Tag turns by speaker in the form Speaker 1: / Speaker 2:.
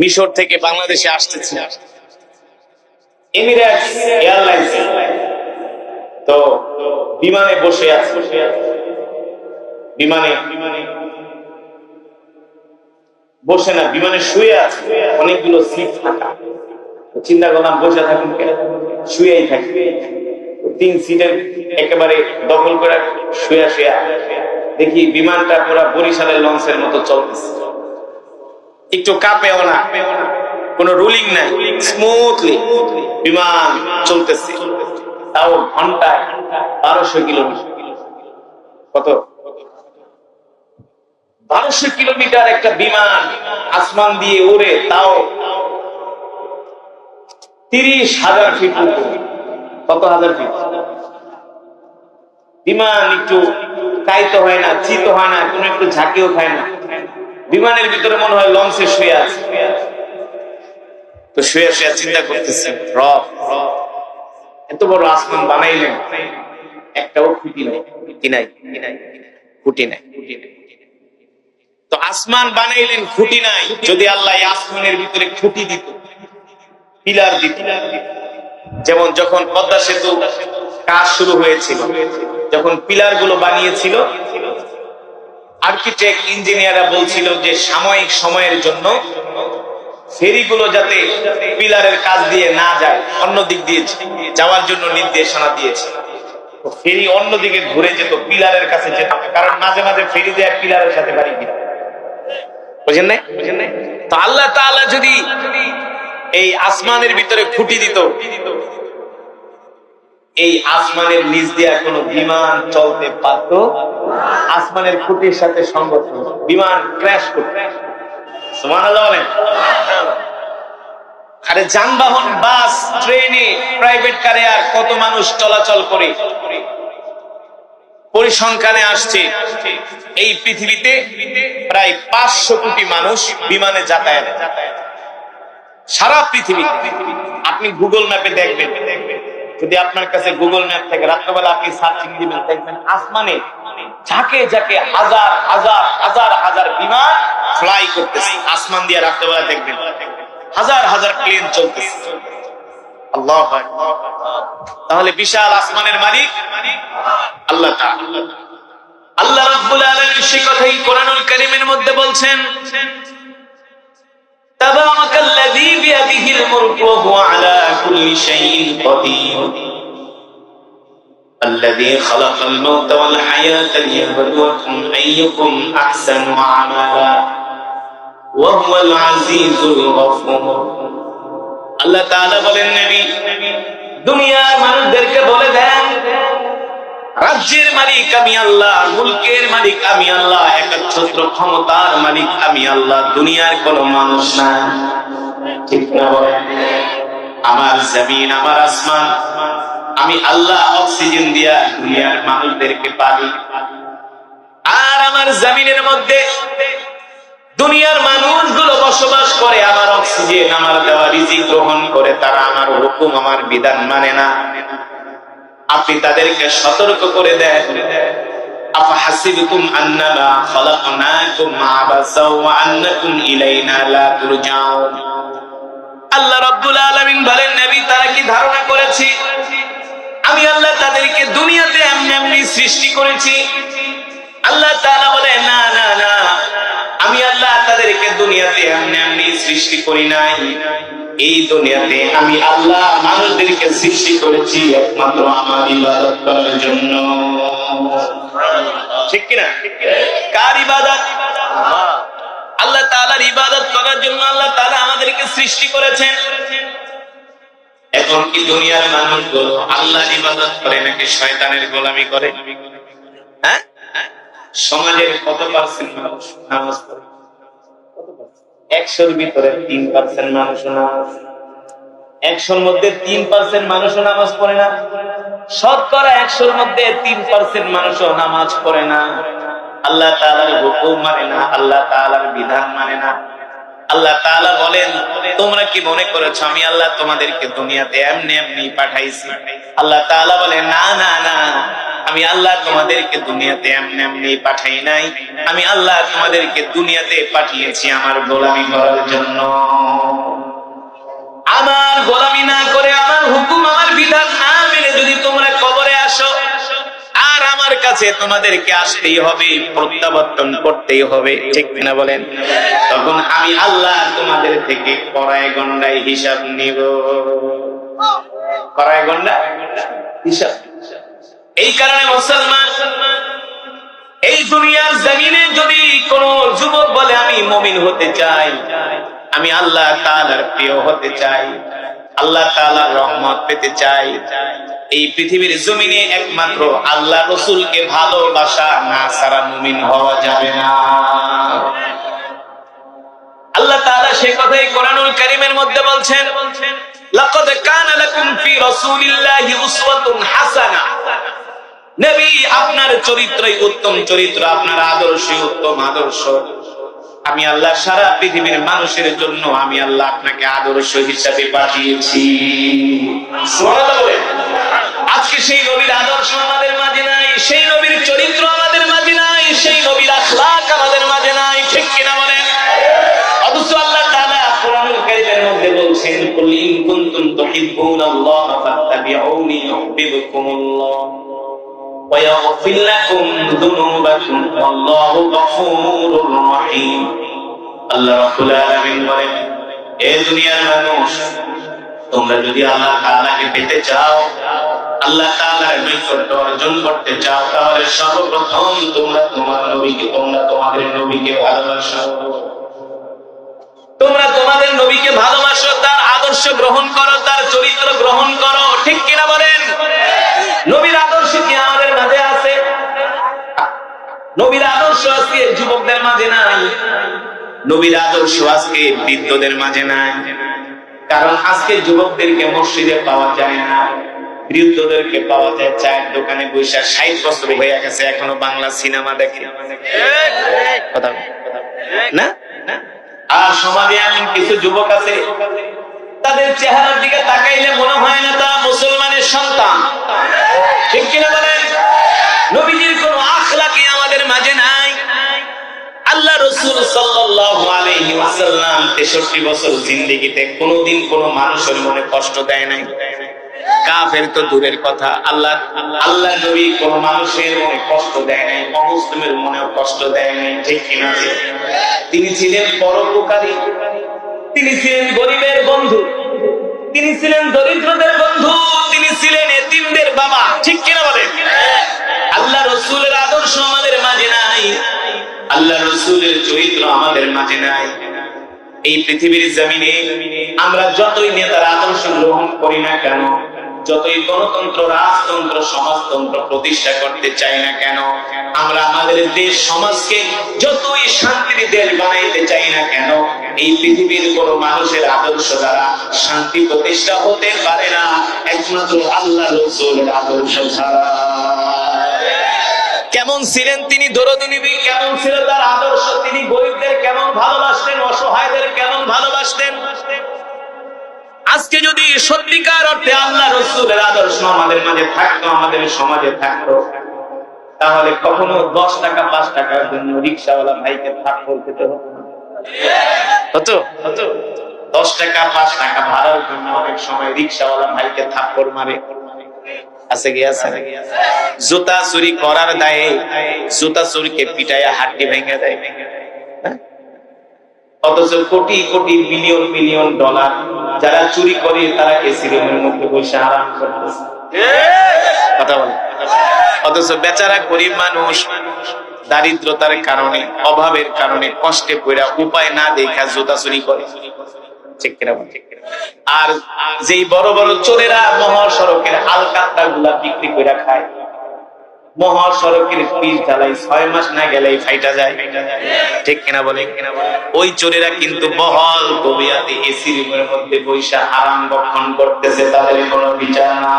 Speaker 1: মিশর থেকে বাংলাদেশে আসতেছে। তো বিমানে বসে আছে। বিমানে বসে না, বিমানে শুয়ে আছে। অনেকগুলো সিট চিন্তা করলাম, বসে থাকুন শুয়েই থাকি। তিন সিটের একেবারে দখল করে শুয়ে শুয়ে দেখি বিমানটা পুরো বরিশালের লঞ্চের মতো চলতেছে। একটু কাঁপেও না কোন রুলিং নাই। স্মুথলি বিমান চলতেছে। তাও ঘন্টায় বারোশো কিলোমিটার। কত? বারোশো কিলোমিটার একটা বিমান আসমান দিয়ে উড়ে, তাও তিরিশ হাজার ফিট কত হাজার ফিট বিমান একটু কাইতে হয় না, চিত হয় না, কোনো একটু ঝাঁকিও খায় না। বিমানের ভিতরে মনে হয় লঞ্চে শুয়ে আছে। তো শুয়ে শুয়ে চিন্তা করতেছে এত বড় আসমান বানাইলেন একটাও খুঁটি নাই খুঁটি নাই খুঁটি নাই। তো আসমান বানাইলেন, খুঁটি নাই, যদি আল্লাহ আসমানের ভিতরে খুঁটি দিত, পিলার দিত। যেমন যখন পদ্মা সেতু কাজ শুরু হয়েছিল, যখন পিলারগুলো বানিয়েছিল আর্কিটেক্ট ইঞ্জিনিয়াররা বলছিল যে সাময়িক সময়ের জন্য ফেরিগুলো যাতে পিলারের কাজ দিয়ে না যায়, অন্য দিক দিয়ে যাওয়ার জন্য নির্দেশনা দিয়েছে। ফেরি অন্যদিকে ঘুরে যেত, পিলারের কাছে যেত, কারণ মাঝে মাঝে ফেরি দেয় পিলারের সাথে বাড়ি দিত বুঝেন নাই বুঝেন নাই? তো আল্লাহ তাআলা যদি এই আসমানের ভিতরে খুঁটি দিত এই আসমানের নিচ দিয়ে কোনো বিমান চলতে পারত আসমানের খুঁটির সাথে সংঘর্ষ বিমান ক্র্যাশ করত আরে যানবাহন, বাস, ট্রেনে প্রাইভেট কারে আর কত মানুষ চলাচল করে? পরিসংখ্যানে আসছে, এই পৃথিবীতে প্রায় পাঁচশো কোটি মানুষ বিমানে যাতায়াত সারা পৃথিবী। আপনি গুগল ম্যাপে দেখবেন। যদি আপনার কাছে গুগল ম্যাপ থাকে, রাত্রবেলা আপনি সার্চিং দিবেন দেখবেন আসমানে ঝাঁকে ঝাঁকে হাজার হাজার হাজার হাজার বিমান ফ্লাই করতেছে। আসমান দিয়ে রাত্রবেলা দেখবেন হাজার হাজার প্লেন চলতেছে। তাহলে বিশাল আসমানের মালিক আল্লাহ আল্লাহ রাব্বুল আলামিন সে কথাই কোরআনুল কারীমের মধ্যে বলছেন, তাবারাকাল্লাযী بيده الملك وهو على كل شيء قدير الذي خلق الموت والحياة ليبلوكم أيكم أحسن عملا وهو العزيز الغفور আল্লাহ তাআলা বলেন নবী দুনিয়ার মানুষদেরকে বলে দেন রাজ্যের মালিক আমি আল্লাহ, মুলকের মালিক আমি আল্লাহ, একচ্ছত্র ক্ষমতার মালিক আমি আল্লাহ, দুনিয়ার কোন মানুষ না। ঠিক না আমার জমিন, আমার আসমান, আমি আল্লাহ অক্সিজেন দিয়া দুনিয়ার মানুষদেরকে পালি। আর আমার জমিনের মধ্যে দুনিয়ার মানুষগুলো বসবাস করে, আমার অক্সিজেন, আমার দেওয়া রিজিক গ্রহণ করে, তারা আমার হুকুম, আমার বিধান মানে না। আপনি তাদেরকে সতর্ক করে দেন। আল্লাহ তারা কি ধারণা করেছে? আমি আল্লাহ তাদেরকে দুনিয়াতে এমনি এমনি সৃষ্টি করেছি। আল্লাহ বলে, না না না। আমি আল্লাহ তাদেরকে দুনিয়াতে এমনি এমনি সৃষ্টি করি নাই। এই দুনিয়াতে আমি আল্লাহ মানুষদেরকে সৃষ্টি করেছি একমাত্র আমার ইবাদত করার জন্য। ঠিক কিনা? কার ইবাদত? আল্লাহ তাআলার ইবাদত করার জন্য আল্লাহ তাআলা আমাদেরকে সৃষ্টি করেছেন। এখন কি দুনিয়ার মানুষগুলো আল্লাহর ইবাদত করে নাকি শয়তানের গোলামি করে? হ্যাঁ? সমাজের কত পার্সেন্ট মানুষ নামাজ পড়ে? একশোর ভিতরে তিন পার্সেন্ট মানুষ নামাজ একশোর মধ্যে তিন পার্সেন্ট মানুষও নামাজ পড়ে না। শতকরা একশোর মধ্যে তিন পার্সেন্ট মানুষও নামাজ পড়ে না। আল্লাহ তাআলার হুকুম মানে না, আল্লাহ তাআলার বিধান মানে না। আল্লাহ তাআলা বলেন, তোমরা কি মনে করেছ আমি আল্লাহ তোমাদেরকে দুনিয়াতে এমনি এমনি পাঠাইছি? আল্লাহ তাআলা বলে, না না না। আমি আল্লাহ তোমাদেরকে দুনিয়াতে এমনি এমনি পাঠাই নাই। আমি আল্লাহ তোমাদেরকে দুনিয়াতে পাঠিয়েছি আমার গোলামি করার জন্য। আমার গোলামি না করে আমার হুকুম, আমার বিধান না মেনে যদি তোমরা কবরে আসো, আর আমার কাছে তোমাদেরকে আসতেই হবে, প্রত্যাবর্তন করতেই হবে, ঠিক কিনা বলেন? তখন আমি আল্লাহ তোমাদের থেকে পরায় গন্ডায় হিসাব নিব। পরায় গন্ডা হিসাব। এই কারণে মুসলমান, এই দুনিয়ার জমিনে যদি কোন যুবক বলে, আমি মমিন হতে চাই, আমি আল্লাহ তাআলার প্রিয় হতে চাই, আল্লাহ তাআলার রহমত পেতে চাই, এই পৃথিবীর জমিনে একমাত্র আল্লাহ রসুলকে ভালোবাসা না সারা মুমিন হওয়া যাবে না। আল্লাহ তাআলা সে কথাই কোরআনুল কারীমের মধ্যে বলছেন, লাকাদ কানা লাকুম ফি রাসূলিল্লাহি উসওয়াতুন হাসানা। মানুষের জন্য আমি আল্লাহ আপনাকে আদর্শ হিসাবে পাঠিয়েছি। আজকে সেই নবীর আদর্শ আমাদের মাঝে নাই, সেই নবীর চরিত্র আমাদের মাঝে নাই, সেই নবীর আখলাক আমাদের মাঝে নাই, ঠিক কিনা বলেন? অথচ বলছেন, কুল ইন তুহিব্বুনাল্লাহ ফাত্তাবিউনি ইউহিব্বুকুমুল্লাহ। ويغفر لكم ذنوبكم والله غفور رحيم আল্লাহ রাব্বুল আলামিন বলেন এ দুনিয়ার মানুষ তোমরা যদি আল্লাহ তাআলাকে পেতে চাও আল্লাহ তাআলার নৈকট্য অর্জন করতে চাও তাহলে সর্বপ্রথম তোমরা তোমার নবীকে তোমরা তোমাদের নবীকে ভালোবাসো তোমরা তোমাদের নবীকে ভালোবাসো তার আদর্শ গ্রহণ করো তার চরিত্র গ্রহণ করো ঠিক কিনা বলেন নবীর নবীর আদর্শ আজকে যুবকদের মাঝে নাই। নবীর আদর্শ আজকে বৃদ্ধদের মাঝে নাই। কারণ আজকে যুবকদেরকে মসজিদে পাওয়া যায় না। বৃদ্ধদেরকে পাওয়া যায় চায়ের দোকানে বৈশা ষাট বছর হয়ে গেছে এখনও বাংলা সিনেমা দেখে। না? আর সমাজে এমন কিছু যুবক আছে, তাদের চেহারার দিকে তাকাইলে মনে হয় না তা মুসলমানের সন্তান। ঠিক কিনা বলেন? নবীজির কোন মাঝে নাই। আল্লাহ রসুল ওয়াসাল্লাম 63 বছর জিন্দেগিতে কোনোদিন কোনো মানুষের মনে কষ্ট দেয় নাই। কাফের তো দূরের কথা। আল্লাহ আল্লাহ নবী কোন মানুষের মনে কষ্ট দেয় নাই, অমুসলিমের মনেও কষ্ট দেয় নাই, ঠিক কিনা তিনি ছিলেন পরোপকারী। তিনি ছিলেন গরিবের বন্ধু। তিনি ছিলেন দরিদ্রদের বন্ধু। তিনি ছিলেন এতিমদের বাবা, ঠিক কিনা আল্লাহ রসুলের চরিত্র আমাদের মাঝে নাই। এই পৃথিবীর জমিনে আমরা যতই নেতার আদর্শ গ্রহণ করি না কেন, যতই গণতন্ত্র, রাজতন্ত্র, সমাজতন্ত্র প্রতিষ্ঠা করতে চাই না কেন, আমরা আমাদের দেশ, সমাজকে যতই শান্তির দেশ বানাইতে চাই না কেন, এই পৃথিবীর কোন মানুষের আদর্শ দ্বারা শান্তি প্রতিষ্ঠা হতে পারে না। একমাত্র আল্লাহ রসুলের আদর্শ ছাড়া। কেমন ছিলেন তিনি? দরদনিবি কেমন ছিল তার আদর্শ? তিনি গরিবদের কেমন ভালোবাসতেন? অসহায়দের কেমন ভালোবাসতেন? আজকে যদি সত্যিকার অর্থে আল্লাহ রসুলের আদর্শ আমাদের মাঝে থাকতো, আমাদের সমাজে থাকতো, তাহলে কখনো দশ টাকা, পাঁচ টাকার জন্য রিক্সাওয়ালা ভাইকে থাপ্পড় খেতে হতো হতো? হতো? দশ টাকা, পাঁচ টাকা ভাড়ার জন্য অনেক সময় রিক্সাওয়ালা ভাইকে থাপ্পড় মারে। আছে কি আছে? জুতা চুরি করার দায়ে জুতা চুরিকে পিটাইয়া হাড্ডি ভেঙে দেয়। হ্যাঁ? অথচ crore crore million million dollar যারা চুরি করে, তারা এসি রুমের মধ্যে বসে আরাম করতেছে। কথা বলে অথচ বেচারা গরিব মানুষ দারিদ্রতার কারণে, অভাবের কারণে কষ্টে পড়া উপায় না দেখা জুতা চুরি করে। ঠিক কিনা বল? আর যেই বড় বড় চোরেরা মহাসড়কের আলকাত্তা গুলা বিক্রি করে খায় মহাসড়কের পিস ঢালাই ছয় মাস না গেলেই ফাইটা যায়। ঠিক কিনা বলে? ওই চোরেরা কিন্তু বহল কবিয়াতে এসি রুমের মধ্যে বৈশা আরাম বক্ষণ করতেছে, তাদের কোনো বিচার না